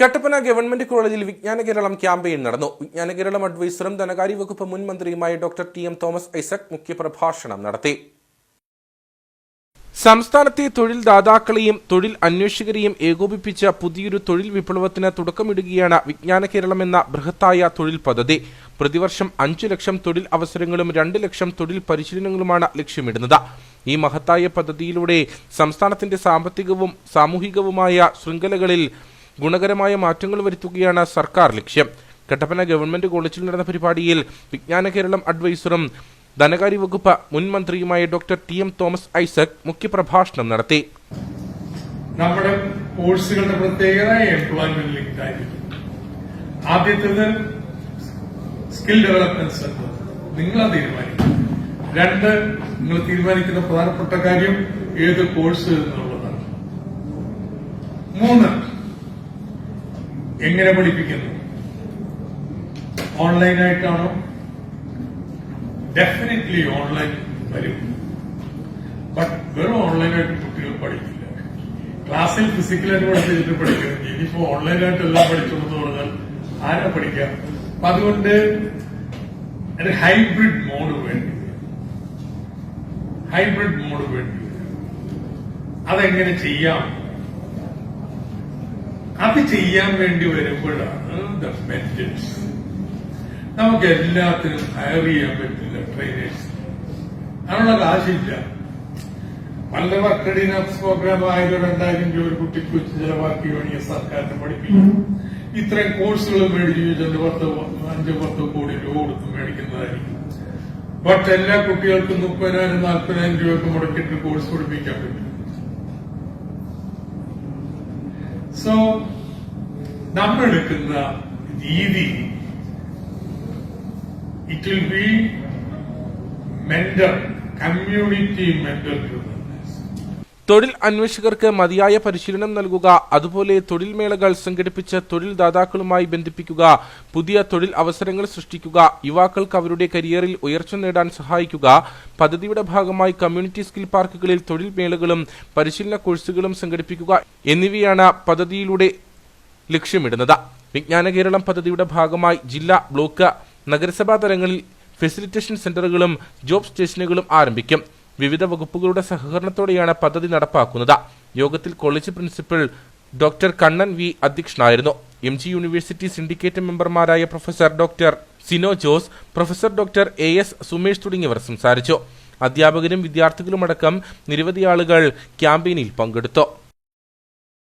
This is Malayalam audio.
കട്ടപ്പന ഗവൺമെന്റ് കോളേജിൽ വിജ്ഞാന കേരളം ക്യാമ്പയിൻ നടന്നു. വിജ്ഞാന കേരളം അഡ്വൈസറും ധനകാര്യ വകുപ്പ് മുൻ മന്ത്രിയുമായ doctor T M Thomas Isaac മുഖ്യപ്രഭാഷണം നടത്തി. സംസ്ഥാനത്തെ തൊഴിൽ ദാതാക്കളെയും തൊഴിൽ അന്വേഷകരെയും ഏകോപിപ്പിച്ച പുതിയൊരു തൊഴിൽ വിപ്ലവത്തിന് തുടക്കമിടുകയാണ് വിജ്ഞാന കേരളം എന്ന ബൃഹത്തായ തൊഴിൽ പദ്ധതി. പ്രതിവർഷം അഞ്ചു ലക്ഷം തൊഴിൽ അവസരങ്ങളും രണ്ട് ലക്ഷം തൊഴിൽ പരിശീലനങ്ങളുമാണ് ലക്ഷ്യമിടുന്നത്. ഈ മഹത്തായ പദ്ധതിയിലൂടെ സംസ്ഥാനത്തിന്റെ സാമ്പത്തികവും സാമൂഹികവുമായ ശൃംഖലകളിൽ ഗുണകരമായ മാറ്റങ്ങൾ വരുത്തുകയാണ് സർക്കാർ ലക്ഷ്യം. കട്ടപ്പന ഗവൺമെന്റ് കോളേജിൽ നടന്ന പരിപാടിയിൽ വിജ്ഞാന കേരളം അഡ്വൈസറും ധനകാര്യ വകുപ്പ് മുൻ മന്ത്രിയുമായ doctor T M Thomas Isaac മുഖ്യപ്രഭാഷണം നടത്തി. നമ്മുടെ കോഴ്സുകളുടെ പ്രത്യേകത എംപ്ലോയ്മെന്റ് ലിങ്ക് ആയിരിക്കും. ആദ്യത്തേത് സ്കിൽ ഡെവലപ്മെന്റ് സെന്റർ നിങ്ങൾ തീരുമാനിക്കും രണ്ട് നിങ്ങൾ തീരുമാനിക്കുന്ന പ്രധാനപ്പെട്ട കാര്യം ഏത് കോഴ്സ് എന്നുള്ളതാണ്. മൂന്ന് എങ്ങനെ പഠിപ്പിക്കുന്നു? ഓൺലൈനായിട്ടാണോ? ഡെഫിനറ്റ്ലി ഓൺലൈൻ വരും. ബട്ട് വെറും ഓൺലൈനായിട്ട് കുട്ടികൾ പഠിക്കില്ല. ക്ലാസ്സിൽ ഫിസിക്കലായിട്ട് പഠിച്ചിട്ട് പഠിക്കണം. ഇനിയിപ്പോ ഓൺലൈനായിട്ട് എല്ലാം പഠിച്ചോന്ന് പറഞ്ഞാൽ ആരാ പഠിക്കാം? അപ്പൊ അതുകൊണ്ട് ഒരു ഹൈബ്രിഡ് മോഡ് വേണ്ടി ഹൈബ്രിഡ് മോഡ് വേണ്ടി. അതെങ്ങനെ ചെയ്യാം? അത് ചെയ്യാൻ വേണ്ടി വരുമ്പോഴാണ് ദ മെന്റൽസ് നമുക്ക് എല്ലാത്തിനും ഹയർ ചെയ്യാൻ പറ്റില്ല ട്രെയിനേഴ്സ് അതിനുള്ള കാശില്ല പല വർക്കഡിന പ്രോഗ്രാം ആയത് രണ്ടായിരം രൂപ ഒരു കുട്ടിക്ക് വെച്ച് ചിലവാക്കി വേണമെങ്കിൽ സർക്കാരിനെ പഠിപ്പിക്കും. ഇത്രയും കോഴ്സുകൾ മേടിച്ച് വെച്ചിട്ട് പത്ത് അഞ്ച് പത്ത് കോടി രൂപ കൊടുത്ത് മേടിക്കുന്നതായിരിക്കും. ബട്ട് എല്ലാ കുട്ടികൾക്കും മുപ്പതിനായിരം നാൽപ്പതിനായിരം രൂപയൊക്കെ മുടക്കിയിട്ട് കോഴ്സ് പഠിപ്പിക്കാൻ പറ്റും. സോ നമ്മൾ എടുക്കുന്ന രീതി it will be mentor community mentor തൊഴിൽ അന്വേഷകർക്ക് മതിയായ പരിശീലനം നൽകുക അതുപോലെ തൊഴിൽ മേളകൾ സംഘടിപ്പിച്ച് തൊഴിൽ ദാതാക്കളുമായി ബന്ധിപ്പിക്കുക പുതിയ തൊഴിൽ അവസരങ്ങൾ സൃഷ്ടിക്കുക യുവാക്കൾക്ക് അവരുടെ കരിയറിൽ ഉയർച്ച നേടാൻ സഹായിക്കുക. പദ്ധതിയുടെ ഭാഗമായി കമ്മ്യൂണിറ്റി സ്കിൽ പാർക്കുകളിൽ തൊഴിൽ മേളകളും പരിശീലന കോഴ്സുകളും സംഘടിപ്പിക്കുക എന്നിവയാണ് പദ്ധതിയിലൂടെ ലക്ഷ്യമിടുന്നത്. വിജ്ഞാന കേരളം പദ്ധതിയുടെ ഭാഗമായി ജില്ലാ ബ്ലോക്ക് നഗരസഭാ തലങ്ങളിൽ ഫെസിലിറ്റേഷൻ സെന്ററുകളും ജോബ് സ്റ്റേഷനുകളും ആരംഭിക്കും. വിവിധ വകുപ്പുകളുടെ സഹകരണത്തോടെയാണ് പദ്ധതി നടപ്പാക്കുന്നത്. യോഗത്തിൽ college principal doctor Kannan V അധ്യക്ഷനായിരുന്നു. എം ജി യൂണിവേഴ്സിറ്റി സിൻഡിക്കേറ്റ് മെമ്പർമാരായ professor doctor Sino Jose professor doctor A S Sumesh തുടങ്ങിയവർ സംസാരിച്ചു. അധ്യാപകരും വിദ്യാർത്ഥികളുമടക്കം നിരവധി ആളുകൾ ക്യാമ്പയിനിൽ പങ്കെടുത്തു.